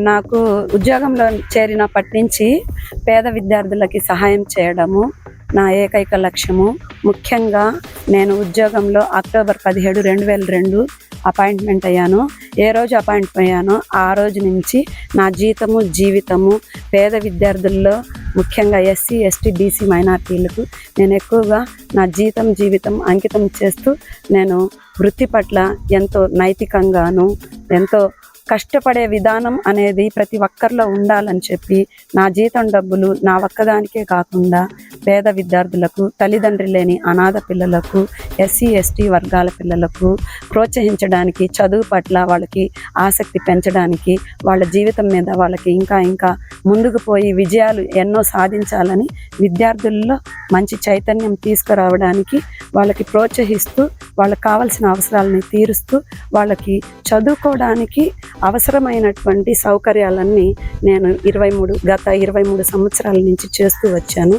నాకు ఉద్యోగంలో చేరినప్పటి నుంచి పేద విద్యార్థులకి సహాయం చేయడము నా ఏకైక లక్ష్యము. ముఖ్యంగా నేను ఉద్యోగంలో అక్టోబర్ పదిహేడు రెండు వేల రెండు అపాయింట్మెంట్ అయ్యాను. ఏ రోజు అపాయింట్ అయ్యానో ఆ రోజు నుంచి నా జీతము జీవితము పేద విద్యార్థుల్లో ముఖ్యంగా ఎస్సీ ఎస్టీ బీసీ మైనార్టీలకు నేను ఎక్కువగా నా జీతం జీవితం అంకితం చేస్తూ నేను వృత్తి పట్ల ఎంతో నైతికంగాను ఎంతో కష్టపడే విధానం అనేది ప్రతి ఒక్కరిలో ఉండాలని చెప్పి నా జీతం డబ్బులు నా ఒక్కదానికే కాకుండా పేద విద్యార్థులకు తల్లిదండ్రులు లేని అనాథ పిల్లలకు ఎస్సీ ఎస్టీ వర్గాల పిల్లలకు ప్రోత్సహించడానికి చదువు పట్ల వాళ్ళకి ఆసక్తి పెంచడానికి వాళ్ళ జీవితం మీద వాళ్ళకి ఇంకా ఇంకా ముందుకు పోయి విజయాలు ఎన్నో సాధించాలని విద్యార్థుల్లో మంచి చైతన్యం తీసుకురావడానికి వాళ్ళకి ప్రోత్సహిస్తూ వాళ్ళకి కావాల్సిన అవసరాలని తీరుస్తూ వాళ్ళకి చదువుకోవడానికి అవసరమైనటువంటి సౌకర్యాలన్నీ నేను ఇరవై మూడు గత ఇరవై మూడు సంవత్సరాల నుంచి చేస్తూ వచ్చాను.